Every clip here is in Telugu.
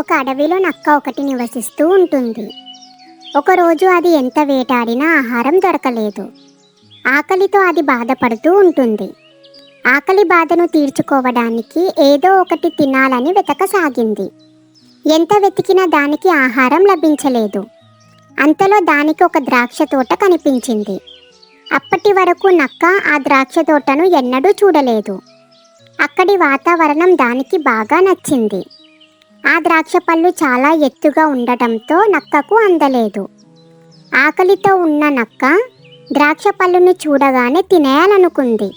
ఒక అడవిలో నక్క ఒకటి నివసిస్తూ ఉంటుంది. ఒకరోజు అది ఎంత వేటాడినా ఆహారం దొరకలేదు. ఆకలితో అది బాధపడుతూ ఉంటుంది. ఆకలి బాధను తీర్చుకోవడానికి ఏదో ఒకటి తినాలని వెతకసాగింది. ఎంత వెతికినా దానికి ఆహారం లభించలేదు. అంతలో దానికి ఒక ద్రాక్ష తోట కనిపించింది. అప్పటి వరకు నక్క ఆ ద్రాక్ష తోటను ఎన్నడూ చూడలేదు. అక్కడి వాతావరణం దానికి బాగా నచ్చింది. ఆ ద్రాక్ష పళ్ళు చాలా ఎత్తుగా ఉండటంతో నక్కకు అందలేదు. ఆకలితో ఉన్న నక్క ద్రాక్ష పళ్ళుని చూడగానే తినేయాలనుకుంది.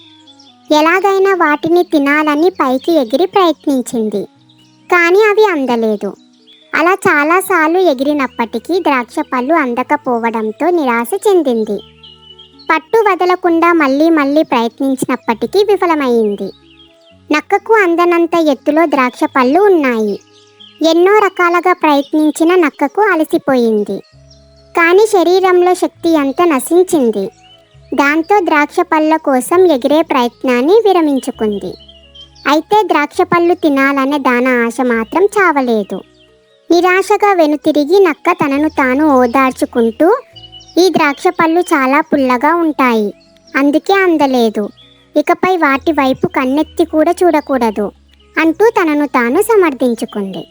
ఎలాగైనా వాటిని తినాలని పైకి ఎగిరి ప్రయత్నించింది. కానీ అవి అందలేదు. అలా చాలాసార్లు ఎగిరినప్పటికీ ద్రాక్ష పళ్ళు అందకపోవడంతో నిరాశ చెందింది. పట్టు వదలకుండా మళ్ళీ మళ్ళీ ప్రయత్నించినప్పటికీ విఫలమైంది. నక్కకు అందనంత ఎత్తులో ద్రాక్ష పళ్ళు ఉన్నాయి. ఎన్నో రకాలుగా ప్రయత్నించిన నక్కకు అలసిపోయింది. కానీ శరీరంలో శక్తి అంతా నశించింది. దాంతో ద్రాక్ష పళ్ళ కోసం ఎగిరే ప్రయత్నాన్ని విరమించుకుంది. అయితే ద్రాక్ష పళ్ళు తినాలనే దాన ఆశ మాత్రం చావలేదు. నిరాశగా వెనుతిరిగి నక్క తనను తాను ఓదార్చుకుంటూ ఈ ద్రాక్ష పళ్ళు చాలా పుల్లగా ఉంటాయి. అందుకే అందలేదు. ఇకపై వాటి వైపు కన్నెత్తి కూడా చూడకూడదు. అంటూ తనను తాను సమర్థించుకుంది.